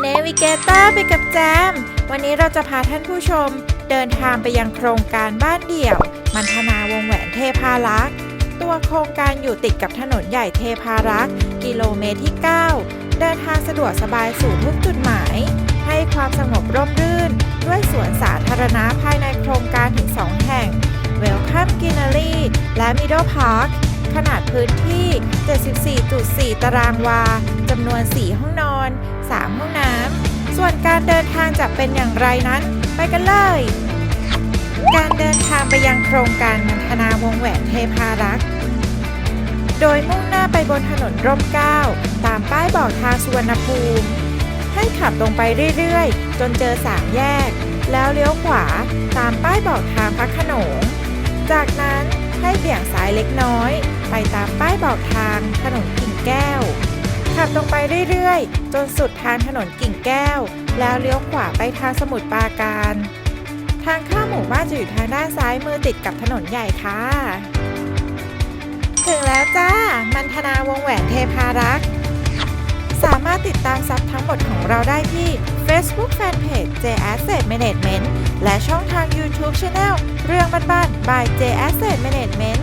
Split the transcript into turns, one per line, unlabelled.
เนวิเกเตอร์ไปกับแจม วันนี้เราจะพาท่านผู้ชม เดินทางไปยังโครงการบ้านเดี่ยว มันธนาวงแหวนเทพารักษ์ ตัวโครงการอยู่ติดกับถนนใหญ่เทพารักษ์ กิโลเมตรที่ 9 เดินทางสะดวกสบายสู่ทุกจุดหมาย ให้ความสงบร่มรื่น ด้วยสวนสาธารณะภายในโครงการถึง 2 แห่ง Welcome Greenery และ Middle Park ขนาดพื้นที่ 74.4 ตารางวา จำนวน 4 ห้องนอน 3 ห้องน้ำ ส่วนการเดินทางจะเป็นอย่างไรนั้น ไปกันเลย การเดินทางไปยังโครงการมันธนาวงแหวนเทพารักษ์โดยมุ่งหน้าไปบนถนนร่มเก้าตามป้ายบอกทางสุวรรณภูมิ ให้ขับตรงไปเรื่อยๆ จนเจอสามแยก แล้วเลี้ยวขวาตามป้ายบอกทางพระโขนง จากนั้น ให้เบี่ยงซ้ายเล็กน้อย ไปตามป้ายบอกทางถนนกิ่งแก้ว ขับตรงไปเรื่อยๆ จนสุดทางถนนกิ่งแก้ว แล้วเลี้ยวขวาไปทางสมุทรปราการ ทางเข้าหมู่บ้านจะอยู่ทางด้านซ้ายมือติดกับถนนใหญ่ค่ะ ถึงแล้วจ้า มันธนาวงแหวนเทพารักษ์สามารถติดตามซับทั้งหมดของเราได้ที่ Facebook Fanpage J Asset Management และช่องทาง YouTube Channel เรื่องบ้านๆ by J Asset Management